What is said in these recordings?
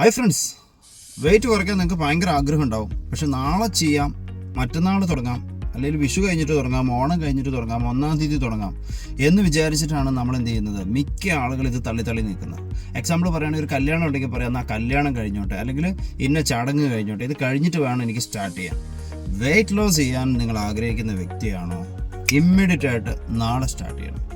Hi friends wait കുറയ്ക്കാൻ നിങ്ങൾക്ക് ഭയങ്കര ആഗ്രഹം ഉണ്ടാവും. പക്ഷെ നാളെ ചെയ്യാം മറ്റന്നാൾ തുടങ്ങാം അല്ലെങ്കിൽ വിഷു കഴിഞ്ഞിട്ട് തുടങ്ങാം ഓണം കഴിഞ്ഞിട്ട് തുടങ്ങാം ഒന്നാം തീയതി തുടങ്ങാം എന്ന് വിചാരിച്ചിട്ടാണ് നമ്മൾ എന്ത് ചെയ്യുന്നത്? മിക്ക ആളുകൾ ഇത് തള്ളി തള്ളി നിൽക്കുന്നത്. എക്സാമ്പിൾ പറയുകയാണെങ്കിൽ ഒരു കല്യാണം ഉണ്ടെങ്കിൽ പറയാം എന്നാൽ കല്യാണം കഴിഞ്ഞോട്ടെ അല്ലെങ്കിൽ ഇന്ന ചടങ്ങ് കഴിഞ്ഞോട്ടെ ഇത് കഴിഞ്ഞിട്ട് വേണം എനിക്ക് സ്റ്റാർട്ട് ചെയ്യാൻ. വെയിറ്റ് ലോസ് ചെയ്യാൻ നിങ്ങൾ ആഗ്രഹിക്കുന്ന വ്യക്തിയാണോ? ഇമ്മീഡിയറ്റ് ആയിട്ട് നാളെ സ്റ്റാർട്ട് ചെയ്യണം.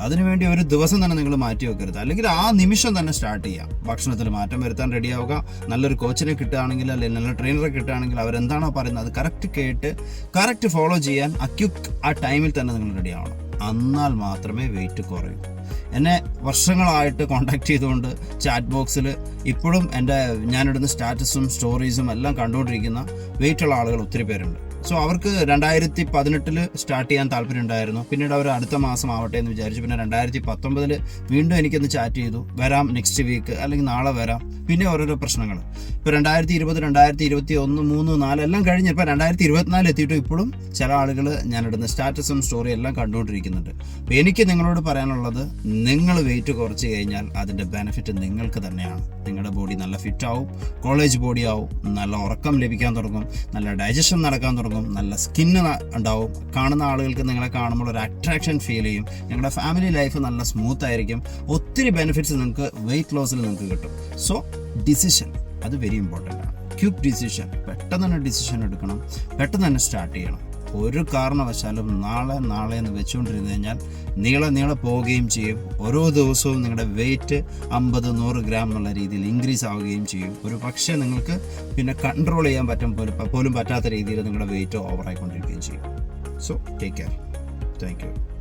അതിനുവേണ്ടി ഒരു ദിവസം തന്നെ നിങ്ങൾ മാറ്റി വെക്കരുത്. അല്ലെങ്കിൽ ആ നിമിഷം തന്നെ സ്റ്റാർട്ട് ചെയ്യാം. ഭക്ഷണത്തിൽ മാറ്റം വരുത്താൻ റെഡിയാവുക നല്ലൊരു കോച്ചിനെ കിട്ടുകയാണെങ്കിൽ അല്ലെങ്കിൽ നല്ല ട്രെയിനറെ കിട്ടുകയാണെങ്കിൽ അവരെന്താണോ പറയുന്നത് അത് കറക്റ്റ് കേട്ട് കറക്റ്റ് ഫോളോ ചെയ്യാൻ അക്യുക്ക് ആ ടൈമിൽ തന്നെ നിങ്ങൾ റെഡി ആവണം. എന്നാൽ മാത്രമേ വെയിറ്റ് കുറയൂ. എന്നെ വർഷങ്ങളായിട്ട് കോണ്ടാക്ട് ചെയ്തുകൊണ്ട് ചാറ്റ് ബോക്സിൽ ഇപ്പോഴും എന്റെ ഞാനിടുന്ന സ്റ്റാറ്റസും സ്റ്റോറീസും എല്ലാം കണ്ടുകൊണ്ടിരിക്കുന്ന വെയിറ്റുള്ള ആളുകൾ ഒത്തിരി പേരുണ്ട്. സോ അവർക്ക് രണ്ടായിരത്തി പതിനെട്ടിൽ സ്റ്റാർട്ട് ചെയ്യാൻ താല്പര്യം ഉണ്ടായിരുന്നു പിന്നീട് അവർ അടുത്ത മാസം ആവട്ടെ എന്ന് വിചാരിച്ചു. പിന്നെ രണ്ടായിരത്തി പത്തൊമ്പതിൽ വീണ്ടും എനിക്കൊന്ന് ചാറ്റ് ചെയ്തു. വരാം നെക്സ്റ്റ് വീക്ക് അല്ലെങ്കിൽ നാളെ വരാം. പിന്നെ ഓരോരോ പ്രശ്നങ്ങൾ. ഇപ്പോൾ രണ്ടായിരത്തി ഇരുപത് രണ്ടായിരത്തി ഇരുപത്തി ഒന്ന് മൂന്ന് നാല് എല്ലാം കഴിഞ്ഞ് ഇപ്പോൾ രണ്ടായിരത്തി ഇരുപത്തിനാല് എത്തിയിട്ടും ഇപ്പോഴും ചില ആളുകൾ ഞാനിടുന്ന സ്റ്റാറ്റസും സ്റ്റോറി എല്ലാം കണ്ടുകൊണ്ടിരിക്കുന്നുണ്ട്. അപ്പോൾ എനിക്ക് നിങ്ങളോട് പറയാനുള്ളത് നിങ്ങൾ വെയിറ്റ് കുറച്ച് കഴിഞ്ഞാൽ അതിന്റെ ബെനിഫിറ്റ് നിങ്ങൾക്ക് തന്നെയാണ്. നിങ്ങളുടെ ബോഡി നല്ല ഫിറ്റ് ആവും കോളേജ് ബോഡി ആവും നല്ല ഉറക്കം ലഭിക്കാൻ തുടങ്ങും നല്ല ഡൈജഷൻ നടക്കാൻ തുടങ്ങും നല്ല സ്കിന്ന് ഉണ്ടാവും. കാണുന്ന ആളുകൾക്ക് നിങ്ങളെ കാണുമ്പോൾ ഒരു അട്രാക്ഷൻ ഫീൽ ചെയ്യും. നിങ്ങളുടെ ഫാമിലി ലൈഫ് നല്ല സ്മൂത്ത് ആയിരിക്കും. ഒത്തിരി ബെനിഫിറ്റ്സ് നിങ്ങൾക്ക് വെയിറ്റ് ലോസിൽ നിങ്ങൾക്ക് കിട്ടും. സോ ഡിസിഷൻ അത് വെരി ഇമ്പോർട്ടന്റ് ആണ്. ക്യൂബ് ഡിസിഷൻ പെട്ടെന്ന് തന്നെ ഡിസിഷൻ എടുക്കണം. പെട്ടെന്ന് തന്നെ സ്റ്റാർട്ട് ചെയ്യണം. ഒരു കാരണവശാലും നാളെ നാളെ എന്ന് വെച്ചുകൊണ്ടിരുന്നു കഴിഞ്ഞാൽ നീളെ നീളെ പോവുകയും ചെയ്യും. ഓരോ ദിവസവും നിങ്ങളുടെ വെയിറ്റ് അമ്പത് നൂറ് ഗ്രാം എന്നുള്ള രീതിയിൽ ഇൻക്രീസ് ആവുകയും ചെയ്യും. ഒരു പക്ഷേ നിങ്ങൾക്ക് പിന്നെ കൺട്രോൾ ചെയ്യാൻ പറ്റും പോലും പറ്റാത്ത രീതിയിൽ നിങ്ങളുടെ വെയിറ്റ് ഓവറായിക്കൊണ്ടിരിക്കുകയും ചെയ്യും. So take care thank you